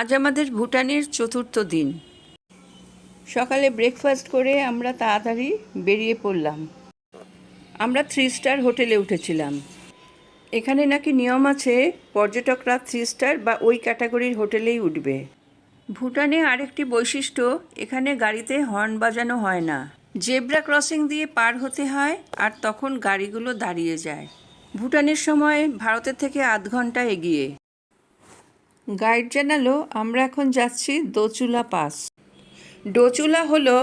আজ আমাদের ভুটানের চতুর্থ দিন। সকালে ব্রেকফাস্ট করে আমরা তাড়াতাড়ি বেরিয়ে পড়লাম। আমরা থ্রি স্টার হোটেলে উঠেছিলাম। এখানে নাকি নিয়ম আছে, পর্যটকরা থ্রি স্টার বা ওই ক্যাটাগরির হোটেলেই উঠবে। ভুটানে আরেকটি বৈশিষ্ট্য, এখানে গাড়িতে হর্ন বাজানো হয় না। জেব্রা ক্রসিং দিয়ে পার হতে হয় আর তখন গাড়িগুলো দাঁড়িয়ে যায়। ভুটানের সময় ভারতের থেকে আধ ঘণ্টা এগিয়ে। গাইড জানালো, আমরা এখন যাচ্ছি দোচুলা পাস। ডোচুলা হলো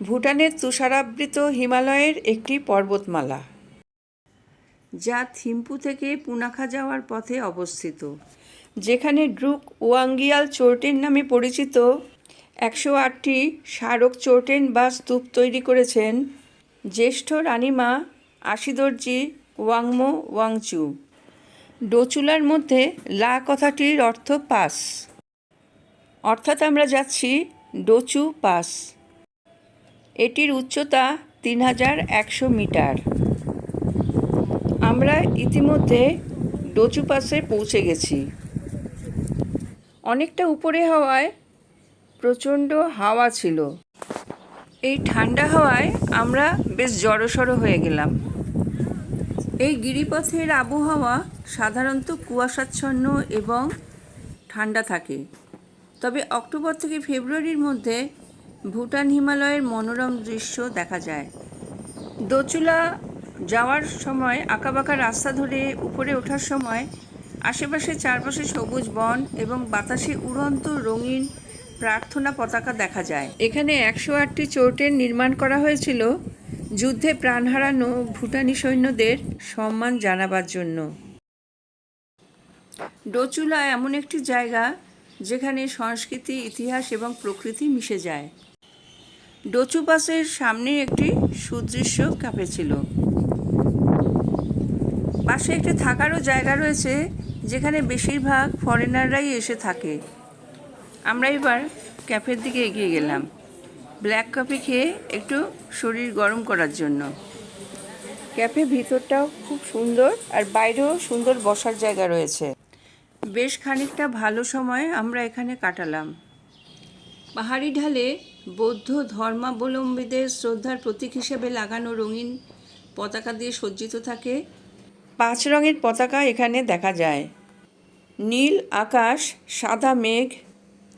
ভুটানের তুষারাবৃত হিমালয়ের একটি পর্বতমালা যা থিম্পু থেকে পুনাখা যাওয়ার পথে অবস্থিত, যেখানে ড্রুক ওয়াঙ্গিয়াল চোরটেন নামে পরিচিত একশো আটটি স্মারক চোরটেন বা স্তূপ তৈরি করেছেন জ্যেষ্ঠ রানীমা আশিদর্জি ওয়াংমো ওয়াংচু। ডোচুলার মধ্যে লা কথাটির অর্থ পাস। অর্থাৎ আমরা যাচ্ছি ডোচু পাস। এটির উচ্চতা তিন হাজার একশো মিটার। আমরা ইতিমধ্যে ডোচু পাসে পৌঁছে গেছি। অনেকটা উপরে হওয়ায় প্রচণ্ড হাওয়া ছিল। এই ঠান্ডা হাওয়ায় আমরা বেশ জড়সড় হয়ে গেলাম। এই গিরিপথের আবহাওয়া সাধারণত কুয়াশাচ্ছন্ন এবং ঠান্ডা থাকে। তবে অক্টোবর থেকে ফেব্রুয়ারির মধ্যে ভুটান হিমালয়ের মনোরম দৃশ্য দেখা যায়। দোচুলা যাওয়ার সময়, আঁকাবাঁকা রাস্তা ধরে উপরে ওঠার সময় আশেপাশে চারপাশে সবুজ বন এবং বাতাসে উড়ন্ত রঙিন প্রার্থনা পতাকা দেখা যায়। এখানে একশো আটটি চোটের নির্মাণ করা হয়েছিল। যুদ্ধে প্রাণ হারানো ভুটানি সৈন্যদের সম্মান জানাবার জন্য। ডোচুলা এমন একটি জায়গা যেখানে সংস্কৃতি, ইতিহাস এবং প্রকৃতি মিশে যায়। ডোচু পাসের সামনে একটি সুদৃশ্য ক্যাফে ছিল। পাশে একটি থাকারও জায়গা রয়েছে যেখানে বেশিরভাগ ফরেনাররাই এসে থাকে। আমরা এবার ক্যাফের দিকে এগিয়ে গেলাম। ব্ল্যাক কফি খেয়ে একটু শরীর গরম করার জন্য। ক্যাফে ভিতরটাও খুব সুন্দর আর বাইরেও সুন্দর বসার জায়গা রয়েছে। বেশ খানিকটা ভালো সময় আমরা এখানে কাটালাম। পাহাড়ি ঢালে বৌদ্ধ ধর্মাবলম্বীদের শ্রদ্ধার প্রতীক হিসেবে লাগানো রঙিন পতাকা দিয়ে সজ্জিত থাকে। পাঁচ রঙের পতাকা এখানে দেখা যায়। নীল আকাশ, সাদা মেঘ,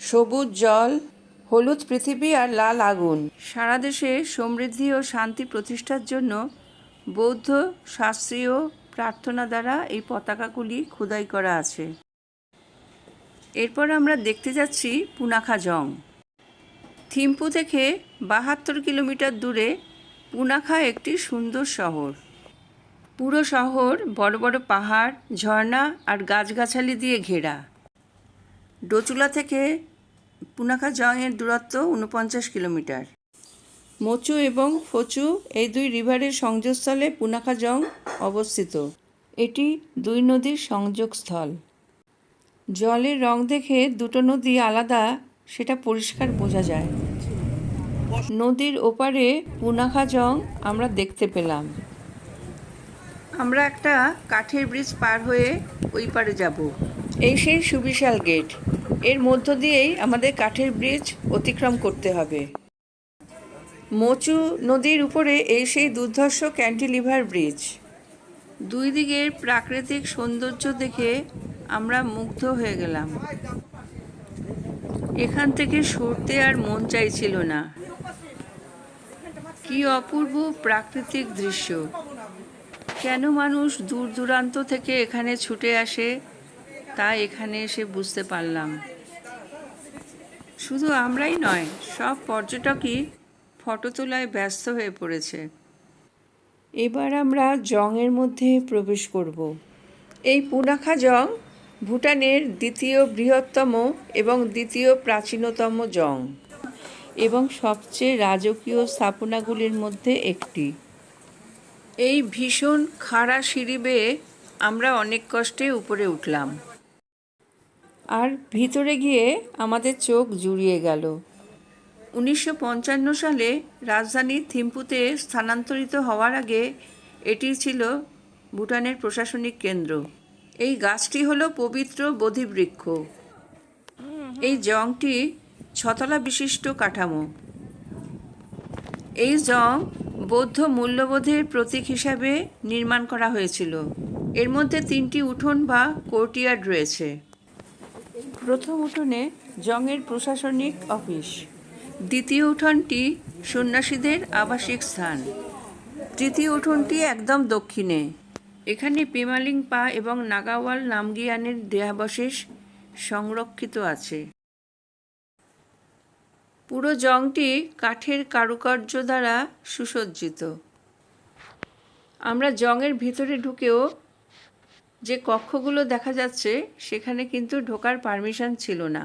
সবুজ জল হলুদ পৃথিবী আর লাল আগুন। সারা দেশে সমৃদ্ধি ও শান্তি প্রতিষ্ঠার জন্য বৌদ্ধ শাস্ত্রীয় প্রার্থনা দ্বারা এই পতাকাগুলি খোদাই করা আছে। এরপর আমরা দেখতে যাচ্ছি পুনাখা জং। থিম্পু থেকে বাহাত্তর কিলোমিটার দূরে পুনাখা একটি সুন্দর শহর। পুরো শহর বড় বড় পাহাড়, ঝর্ণা আর গাছগাছালি দিয়ে ঘেরা। ডোচুলা থেকে পুনাখা জংয়ের দূরত্ব উনপঞ্চাশ কিলোমিটার। মোচু এবং ফচু এই দুই রিভারের সংযোগস্থলে পুনাখা জং অবস্থিত। এটি দুই নদীর সংযোগস্থল। জলের রং দেখে দুটো নদী আলাদা সেটা পরিষ্কার বোঝা যায়। নদীর ওপারে পুনাখা জং আমরা দেখতে পেলাম। আমরা একটা কাঠের ব্রিজ পার হয়ে ওই পারে যাব। এই সেই সুবিশাল গেট। এর মধ্য দিয়েই আমাদের কাঠের ব্রিজ অতিক্রম করতে হবে। মচু নদীর উপরে এই সেই দুর্ধর্ষ ক্যান্টিলিভার ব্রিজ। দুই দিকের প্রাকৃতিক সৌন্দর্য দেখে আমরা মুগ্ধ হয়ে গেলাম। এখান থেকে সরতে আর মন চাইছিল না। কি অপূর্ব প্রাকৃতিক দৃশ্য। কেন মানুষ দূর দূরান্ত থেকে এখানে ছুটে আসে? তা এখানে এসে বুঝতে পারলাম। শুধু আমরাই নয়, সব পর্যটকই ফটো তোলায় ব্যস্ত হয়ে পড়েছে। এবার আমরা জংয়ের মধ্যে প্রবেশ করব। এই পুনাখা জং ভুটানের দ্বিতীয় বৃহত্তম এবং দ্বিতীয় প্রাচীনতম জং এবং সবচেয়ে রাজকীয় স্থাপনাগুলির মধ্যে একটি। এই ভীষণ খাড়া সিঁড়ি বেয়ে আমরা অনেক কষ্টে উপরে উঠলাম। আর ভিতরে গিয়ে আমাদের চোখ জুড়িয়ে গেল। উনিশশো পঞ্চান্ন সালে রাজধানী থিম্পুতে স্থানান্তরিত হওয়ার আগে এটি ছিল ভুটানের প্রশাসনিক কেন্দ্র। এই গাছটি হলো পবিত্র বোধিবৃক্ষ। এই জংটি ছতলা বিশিষ্ট কাঠামো। এই জং বৌদ্ধ মূল্যবোধের প্রতীক হিসাবে নির্মাণ করা হয়েছিল। এর মধ্যে তিনটি উঠোন বা কোর্টিয়ার্ড রয়েছে। প্রথম উঠোনে জংয়ের প্রশাসনিক অফিস। দ্বিতীয় উঠোনটি সন্ন্যাসীদের আবাসিক স্থান। তৃতীয় উঠোনটি একদম দক্ষিণে। এখানে পেমালিং পা এবং নাগাওয়াল নামগিয়ানের দেহাবশেষ সংরক্ষিত আছে। পুরো জংটি কাঠের কারুকার্য দ্বারা সুসজ্জিত। আমরা জংয়ের ভিতরে ঢুকেও যে কক্ষগুলো দেখা যাচ্ছে, সেখানে কিন্তু ঢোকার পারমিশন ছিল না।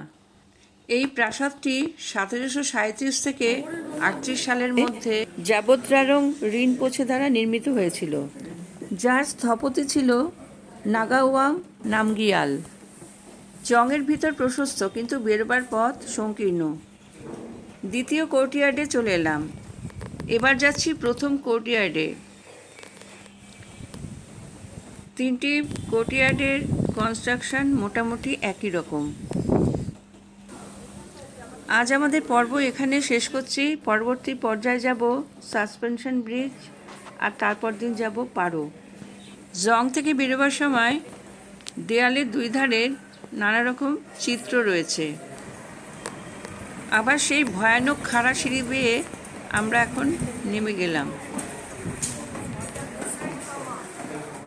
এই প্রাসাদটি সতেরোশো সাঁত্রিশ থেকে আটত্রিশ সালের মধ্যে যাবৎরারং রিনপোছে দ্বারা নির্মিত হয়েছিল, যার স্থপতি ছিল নাগাওয়াং নামগিয়াল। জংয়ের ভিতর প্রশস্ত কিন্তু বেরোবার পথ সংকীর্ণ। দ্বিতীয় কোর্টইয়ার্ডে চলে এলাম। এবার যাচ্ছি প্রথম কোর্টইয়ার্ডে তিনটি কোর্টইয়ার্ডের কনস্ট্রাকশন মোটামুটি একই রকম। আজ আমাদের পর্ব এখানে শেষ করছি। পরবর্তী পর্যায়ে যাব সাসপেনশন ব্রিজ আর তারপর দিন যাব পারো। জং থেকে বেরোবার সময় দেয়ালের দুই ধারের নানা রকম চিত্র রয়েছে। আবার সেই ভয়ানক খাড়া সিঁড়ি বেয়ে আমরা এখন নেমে গেলাম।